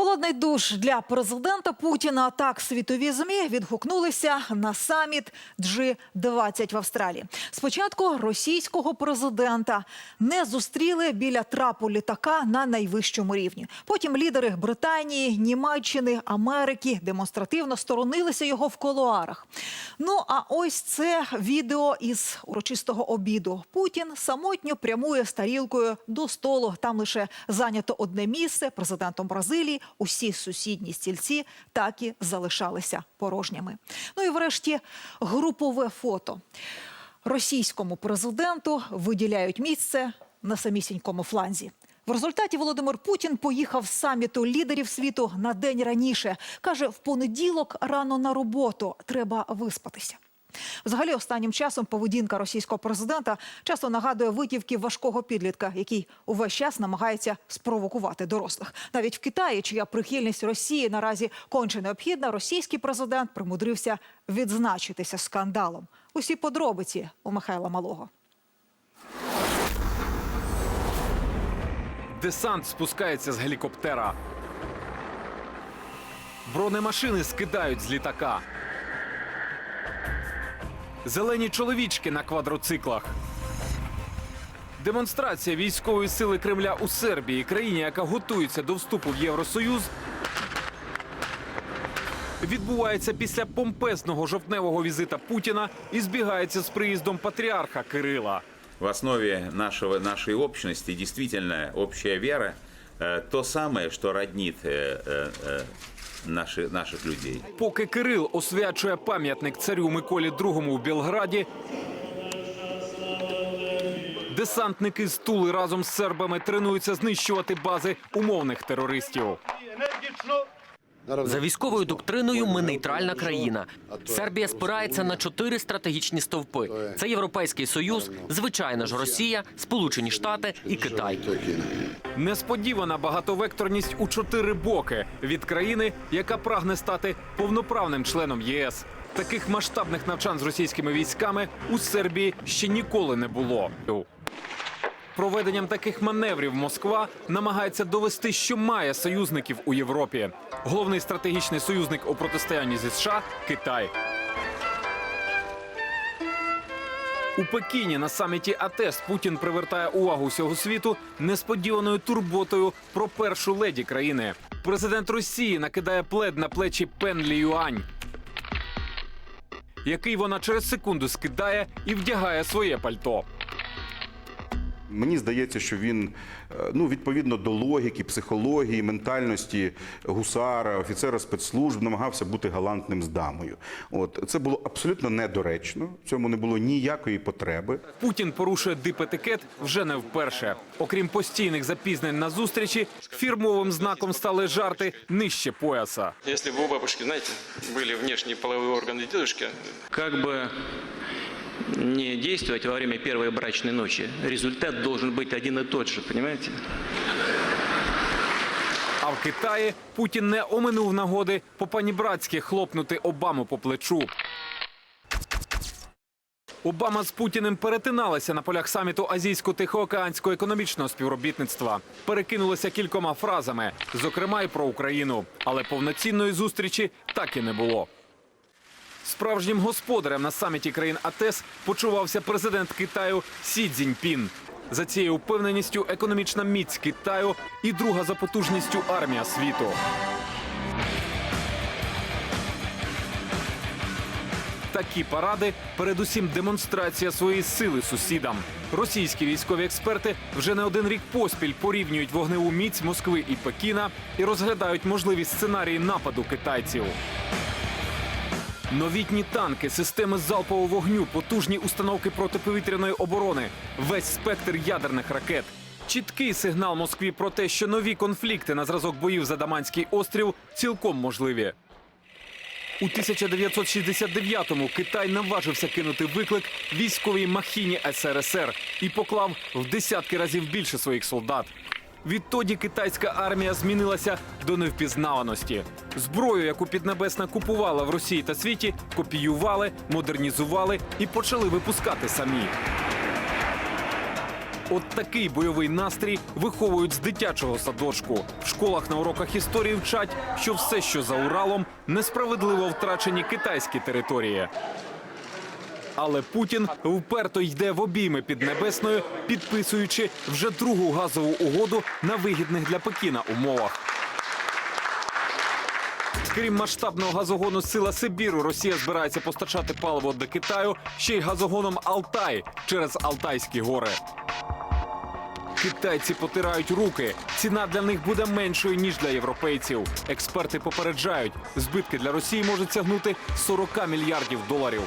Холодний душ для президента Путіна. Так світові змі відгукнулися на саміт G20 в Австралії. Спочатку російського президента не зустріли біля трапу літака на найвищому рівні. Потім лідери Британії, Німеччини, Америки демонстративно сторонилися його в колуарах. Ну а ось це відео із урочистого обіду. Путін самотньо прямує з тарілкою до столу. Там лише зайнято одне місце президентом Бразилії. Усі сусідні стільці так і залишалися порожніми. Ну і врешті групове фото. Російському президенту виділяють місце на самісінькому фланзі. В результаті Володимир Путін поїхав з саміту лідерів світу на день раніше. Каже, в понеділок рано на роботу треба виспатися. Взагалі, останнім часом поведінка російського президента часто нагадує витівки важкого підлітка, який увесь час намагається спровокувати дорослих. Навіть в Китаї, чия прихильність Росії наразі конче необхідна, російський президент примудрився відзначитися скандалом. Усі подробиці у Михайла Малого. Десант спускається з гелікоптера. Бронемашини скидають з літака. Зелені чоловічки на квадроциклах. Демонстрація військової сили Кремля у Сербії, країні, яка готується до вступу в Євросоюз, відбувається після помпезного жовтневого візита Путіна і збігається з приїздом патріарха Кирила В основе нашего, нашей общности действительно общая вера, э, то самое, что роднит э, э, э, наши, наших людей. Поки Кирил освячує пам'ятник царю Миколі II в Білграді, десантники з Тули разом з сербами тренуються знищувати бази умовних терористів. За військовою доктриною ми нейтральна країна. Сербія спирається на чотири стратегічні стовпи: це Європейський Союз, звичайно ж Росія, Сполучені Штати і Китай. Несподівана багатовекторність у чотири боки від країни, яка прагне стати повноправним членом ЄС. Таких масштабних навчань з російськими військами у Сербії ще ніколи не було. Проведенням таких маневрів Москва намагається довести, що має союзників у Європі. Головний стратегічний союзник у протистоянні зі США Китай. У Пекіні на саміті АТЕС Путін привертає увагу всього світу несподіваною турботою про першу леді країни. Президент Росії накидає плед на плечі Пен Лі Юань, який вона через секунду скидає і вдягає своє пальто. Мені здається, що він е, ну відповідно до логіки, психології, ментальності гусара, офіцера спецслужб намагався бути галантним з дамою. От це було абсолютно недоречно. В цьому не було ніякої потреби. Путін порушує дипетикет вже не вперше. Окрім постійних запізнень на зустрічі, фірмовим знаком стали жарти нижче пояса. Если бы у бабушки, знаете, были внешние половые органы дедушки, как бы не действовать во время первой брачной ночи, результат должен быть один и тот же, понимаете? А в Китаї Путін не оминув нагоди по панібратськи хлопнути Обаму по плечу. Обама з Путіним перетиналися на полях саміту Азійсько-Тихоокеанського економічного співробітництва. Перекинулися кількома фразами, зокрема й про Україну. Але повноцінної зустрічі так і не було. Справжнім господарем на саміті країн АТЕС почувався президент Китаю Сі Цзіньпін. За цією впевненістю економічна міць Китаю і друга за потужністю армія світу. Такі паради передусім демонстрація своєї сили сусідам. Російські військові експерти вже не один рік поспіль порівнюють вогневу міць Москви і Пекіна і розглядають можливі сценарії нападу китайців. Новітні танки, системи залпового вогню, потужні установки протиповітряної оборони, весь спектр ядерних ракет. Чіткий сигнал Москві про те, що нові конфлікти на зразок боїв за Даманський острів цілком можливі. У 1969-му Китай наважився кинути виклик військовій махіні СРСР і поклав в десятки разів більше своїх солдат. Відтоді китайська армія змінилася до невпізнаваності. Зброю, яку Піднебесна купувала в Росії та світі, копіювали, модернізували і почали випускати самі. От такий бойовий настрій виховують з дитячого садочку. В школах на уроках історії вчать, що все, що за Уралом, несправедливо втрачені китайські території. Але Путін вперто йде в обійми під небесною, підписуючи вже другу газову угоду на вигідних для Пекіна умовах. Крім масштабного газогону Сила Сибіру, Росія збирається постачати паливо до Китаю ще й газогоном Алтай через Алтайські гори. Китайці потирають руки. Ціна для них буде меншою ніж для європейців. Експерти попереджають, збитки для Росії можуть сягнути 40 мільярдів доларів.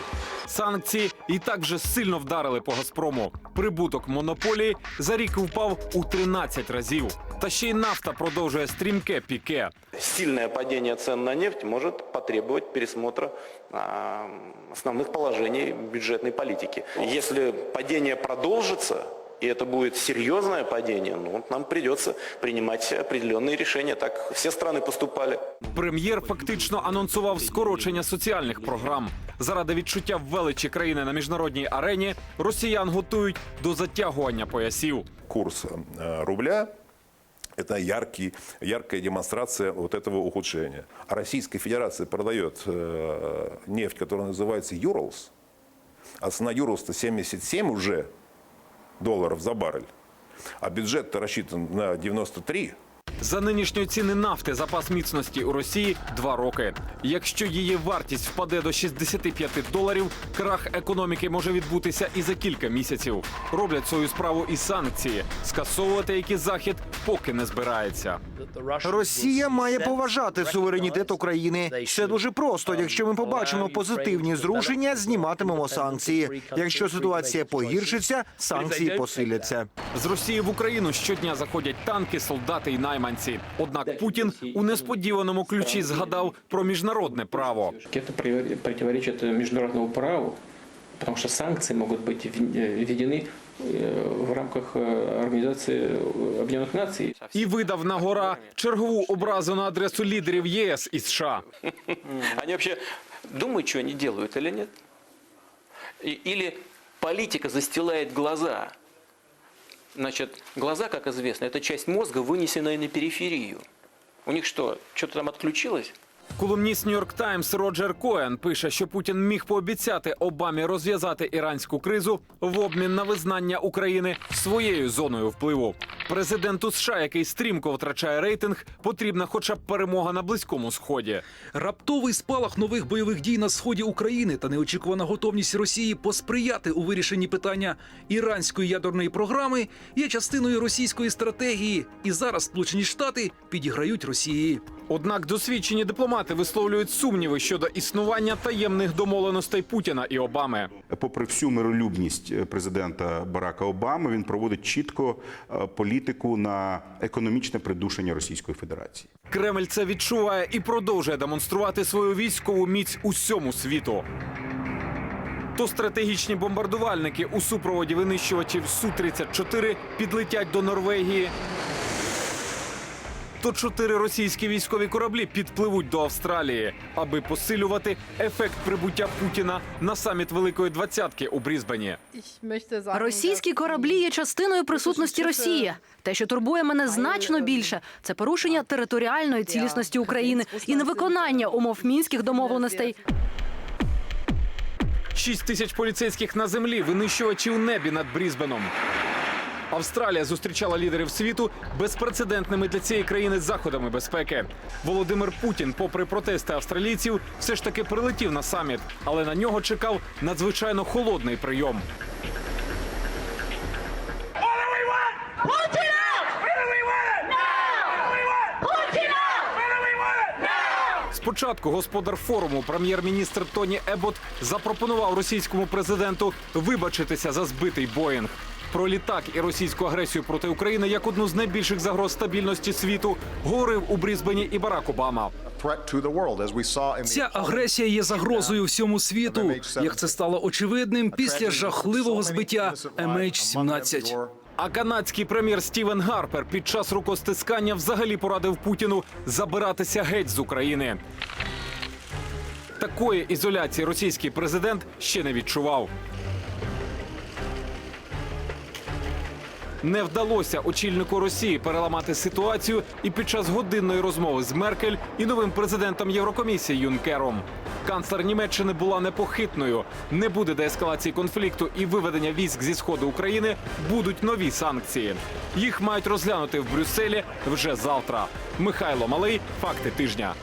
Санкції і так вже сильно вдарили по Газпрому. Прибуток монополії за рік впав у 13 разів. Та ще й нафта продовжує стрімке піке. Сильное падение цен на нефть может потребовать пересмотра а, основных положений бюджетной политики. Если падение продолжится, и это будет серьезное падение, ну, вот нам придется принимать определенные решения. Так все страны поступали. Прем'єр фактично анонсував скорочення соціальних програм. Заради відчуття величі країни на міжнародній арені росіян готують до затягування поясів. курс э, рубля – это яркий, яркая демонстрация вот этого ухудшения. А Российская Федерация продает э, нефть, которая называется Юрлс, а цена Юрлс-то 77 уже долларов за баррель, а бюджет-то рассчитан на 93 За нинішньої ціни нафти запас міцності у Росії два роки. Якщо її вартість впаде до 65 доларів, крах економіки може відбутися і за кілька місяців. Роблять свою справу і санкції, скасовувати які захід поки не збирається. Росія має поважати суверенітет України. Все дуже просто. Якщо ми побачимо позитивні зрушення, зніматимемо санкції. Якщо ситуація погіршиться, санкції посиляться. З Росії в Україну щодня заходять танки, солдати і найманці Однак Путін у несподіваному ключі згадав про міжнародне право. Это при- противоречит международному праву, потому что санкции могут быть вв- э, введены э, в рамках э, Организации Объединенных Наций. І видав на гора чергову образу на адресу лідерів ЄС і США. Они вообще думают, что они делают или нет? И- Или политика застилает глаза? Значит, глаза, как известно, это часть мозга, вынесенная на периферию. У них что, что-то там отключилось? Колумніст Нью-Йорк Таймс Роджер Коен пише, що Путін міг пообіцяти Обамі розв'язати іранську кризу в обмін на визнання України своєю зоною впливу. Президенту США, який стрімко втрачає рейтинг, потрібна хоча б перемога на близькому сході. Раптовий спалах нових бойових дій на сході України та неочікувана готовність Росії посприяти у вирішенні питання іранської ядерної програми є частиною російської стратегії. І зараз Сполучені Штати підіграють Росії. Однак досвідчені дипломати висловлюють сумніви щодо існування таємних домовленостей Путіна і Обами. Попри всю миролюбність е, президента Барака Обами, він проводить чітко е, політику на економічне придушення Російської Федерації. Кремль це відчуває і продовжує демонструвати свою військову міць усьому світу. То стратегічні бомбардувальники у супроводі винищувачів Су-34 підлетять до Норвегії. То чотири російські військові кораблі підпливуть до Австралії, аби посилювати ефект прибуття Путіна на саміт Великої Двадцятки у Брізбені. Російські кораблі є частиною присутності Росії. Те, що турбує мене значно більше, це порушення територіальної цілісності України і невиконання умов мінських домовленостей. Шість тисяч поліцейських на землі, винищувачі у небі над Брізбеном. Австралія зустрічала лідерів світу безпрецедентними для цієї країни заходами безпеки. Володимир Путін, попри протести австралійців, все ж таки прилетів на саміт, але на нього чекав надзвичайно холодний прийом. Спочатку господар форуму, прем'єр-міністр Тоні Ебот, запропонував російському президенту вибачитися за збитий Боїнг. Про літак і російську агресію проти України як одну з найбільших загроз стабільності світу говорив у Брізбені і Барак Обама. Ця агресія є загрозою всьому світу, як це стало очевидним після жахливого збиття MH17. А канадський прем'єр Стівен Гарпер під час рукостискання взагалі порадив Путіну забиратися геть з України. Такої ізоляції російський президент ще не відчував. Не вдалося очільнику Росії переламати ситуацію і під час годинної розмови з Меркель і новим президентом Єврокомісії Юнкером. Канцлер Німеччини була непохитною. Не буде деескалації конфлікту і виведення військ зі сходу України. Будуть нові санкції. Їх мають розглянути в Брюсселі вже завтра. Михайло Малий, факти тижня.